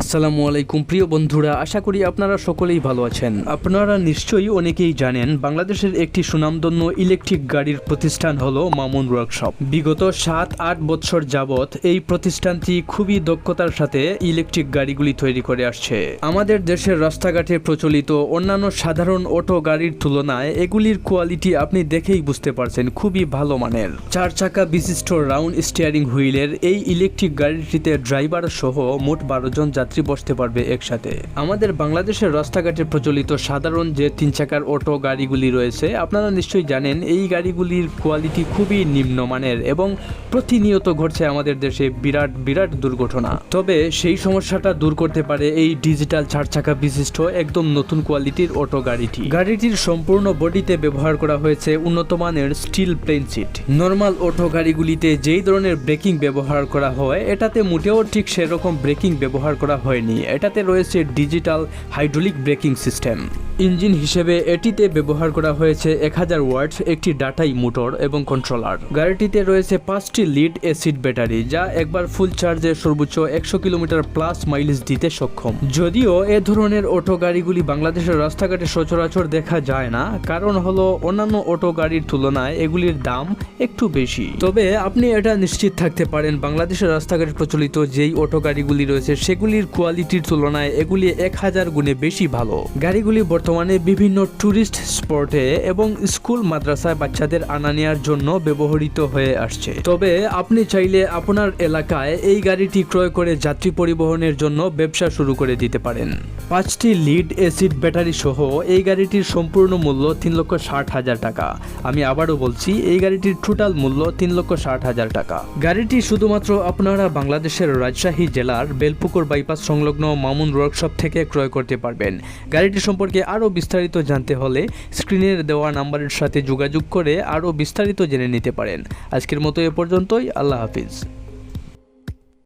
আসসালামু আলাইকুম, প্রিয় বন্ধুরা, আশা করি আপনারা সকলেই ভালো আছেন। আপনারা নিশ্চয়ই অনেকেই জানেন, বাংলাদেশের একটি সুনামধন্য ইলেকট্রিক গাড়ির প্রতিষ্ঠান হলো মামুন ওয়ার্কশপ। বিগত সাত, আট বছর যাবৎ এই প্রতিষ্ঠানটি খুবই দক্ষতার সাথে ইলেকট্রিক গাড়িগুলি তৈরি করে আসছে। আমাদের দেশের রাস্তাঘাটে প্রচলিত অন্যান্য সাধারণ অটো গাড়ির তুলনায় এগুলির কোয়ালিটি আপনি দেখেই বুঝতে পারছেন, খুবই ভালো মানের। চার চাকা বিশিষ্ট রাউন্ড স্টিয়ারিং হুইলের এই ইলেকট্রিক গাড়িটিতে ড্রাইভার সহ মোট বারো জন যাত্রী বসতে পারবে একসাথে। আমাদের বাংলাদেশের রাস্তাঘাটে প্রচলিত সাধারণ যে তিন চাকার অটো গাড়িগুলি রয়েছে, আপনারা নিশ্চয়ই জানেন এই গাড়িগুলির কোয়ালিটি খুবই নিম্নমানের এবং প্রতিনিয়ত ঘটছে আমাদের দেশে বিরাট বিরাট দুর্ঘটনা। তবে সেই সমস্যাটা দূর করতে পারে এই ডিজিটাল চার চাকা বিশিষ্ট একদম নতুন কোয়ালিটির অটো গাড়িটি। গাড়িটির সম্পূর্ণ বডিতে ব্যবহার করা হয়েছে উন্নত মানের steel plane seat normal auto গাড়িগুলিতে যেই ধরনের ব্রেকিং ব্যবহার করা হয়, এটাতে মোটেও ঠিক সেরকম ব্রেকিং ব্যবহার করা হয়নি। এটাতে রয়েছে digital hydraulic braking system. Engine হিসেবে এটিতে ব্যবহার করা হয়েছে এক হাজার ওয়ার্ডস একটি ডাটাই মোটর এবং কন্ট্রোলার। গাড়িটিতে রয়েছে পাঁচটি লিড এসিড ব্যাটারি, যা একবার ফুল চার্জে সর্বোচ্চ একশো কিলোমিটার প্লাস মাইলেজ দিতে সক্ষম। যদিও এ ধরনের অটো গাড়িগুলি বাংলাদেশের রাস্তাঘাটে সচরাচর দেখা যায় না, কারণ হলো অন্যান্য অটো গাড়ির তুলনায় এগুলির দাম একটু বেশি। তবে আপনি এটা নিশ্চিত থাকতে পারেন, বাংলাদেশের রাস্তাঘাটে প্রচলিত যেই অটো গাড়িগুলি রয়েছে, সেগুলির কোয়ালিটির তুলনায় এগুলি এক হাজার গুণে বেশি ভালো। গাড়িগুলি বর্তমানে বিভিন্ন ট্যুরিস্ট স্পটে এবং স্কুল মাদ্রাসায় বাচ্চাদের আনা নেওয়ার জন্য ব্যবহৃত হয়ে আসছে। তবে আপনি চাইলে আপনার এলাকায় এই গাড়িটি ক্রয় করে যাত্রী পরিবহনের জন্য ব্যবসা শুরু করে দিতে পারেন। পাঁচটি লিড এসিড ব্যাটারি সহ এই গাড়িটির সম্পূর্ণ মূল্য তিন লক্ষ ষাট হাজার টাকা। আমি আবারও বলছি, এই গাড়িটির টোটাল মূল্য তিন লক্ষ ষাট হাজার টাকা। গাড়িটি শুধুমাত্র আপনারা বাংলাদেশের রাজশাহী জেলার বেলপুকুর বাইপাস সংলগ্ন মামুন ওয়ার্কশপ থেকে ক্রয় করতে পারবেন। গাড়িটি সম্পর্কে আরও বিস্তারিত জানতে হলে স্ক্রিনের দেওয়া নাম্বারের সাথে যোগাযোগ করে আরও বিস্তারিত জেনে নিতে পারেন। আজকের মতো এ পর্যন্তই, আল্লাহ হাফিজ।